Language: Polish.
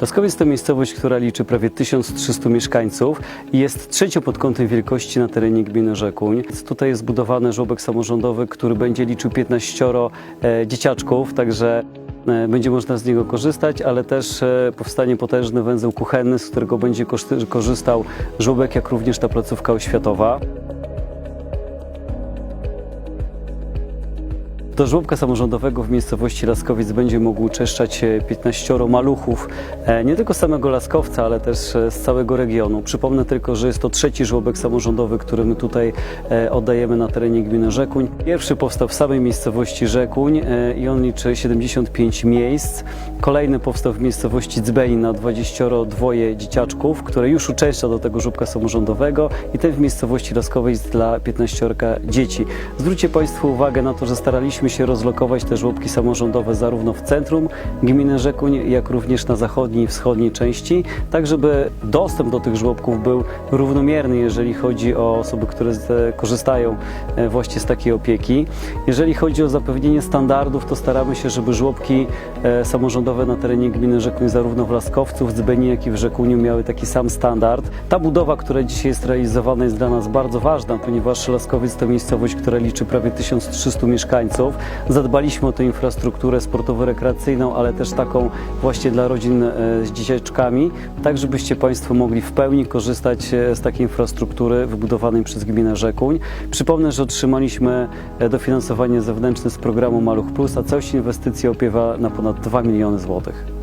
Laskowiec to miejscowość, która liczy prawie 1300 mieszkańców i jest trzecią pod kątem wielkości na terenie gminy Rzekuń. Tutaj jest zbudowany żłobek samorządowy, który będzie liczył 15 e, dzieciaczków, także e, będzie można z niego korzystać, ale też e, powstanie potężny węzeł kuchenny, z którego będzie korzystał żłobek, jak również ta placówka oświatowa. Do żłobka samorządowego w miejscowości Laskowiec będzie mógł uczęszczać e, 15 maluchów, e, nie tylko samego Laskowca, ale też e, z całego regionu. Przypomnę tylko, że jest to trzeci żłobek samorządowy, który my tutaj e, oddajemy na terenie gminy Rzekuń. Pierwszy powstał w samej miejscowości Rzekuń e, i on liczy 75 miejsc. Kolejny powstał w miejscowości Dzbenin na 22 dzieciaczków, które już uczęszcza do tego żłobka samorządowego i ten w miejscowości Laskowiec dla 15 dzieci. Zwróćcie Państwo uwagę na to, że staraliśmy się rozlokować te żłobki samorządowe zarówno w centrum gminy Rzekuń, jak również na zachodniej i wschodniej części, tak żeby dostęp do tych żłobków był równomierny, jeżeli chodzi o osoby, które korzystają e, właśnie z takiej opieki. Jeżeli chodzi o zapewnienie standardów, to staramy się, żeby żłobki e, samorządowe na terenie gminy Rzekuń, zarówno w Laskowcu, w Dzbeni, jak i w Rzekuniu miały taki sam standard. Ta budowa, która dzisiaj jest realizowana jest dla nas bardzo ważna, ponieważ Laskowiec to miejscowość, która liczy prawie 1300 mieszkańców. Zadbaliśmy o tę infrastrukturę sportowo-rekreacyjną, ale też taką właśnie dla rodzin e, z dzieciaczkami, tak żebyście Państwo mogli w pełni korzystać e, z takiej infrastruktury wybudowanej przez gminę Rzekuń. Przypomnę, że otrzymaliśmy e, dofinansowanie zewnętrzne z programu Maluch Plus, a całość inwestycji opiewa na ponad 2 miliony złotych.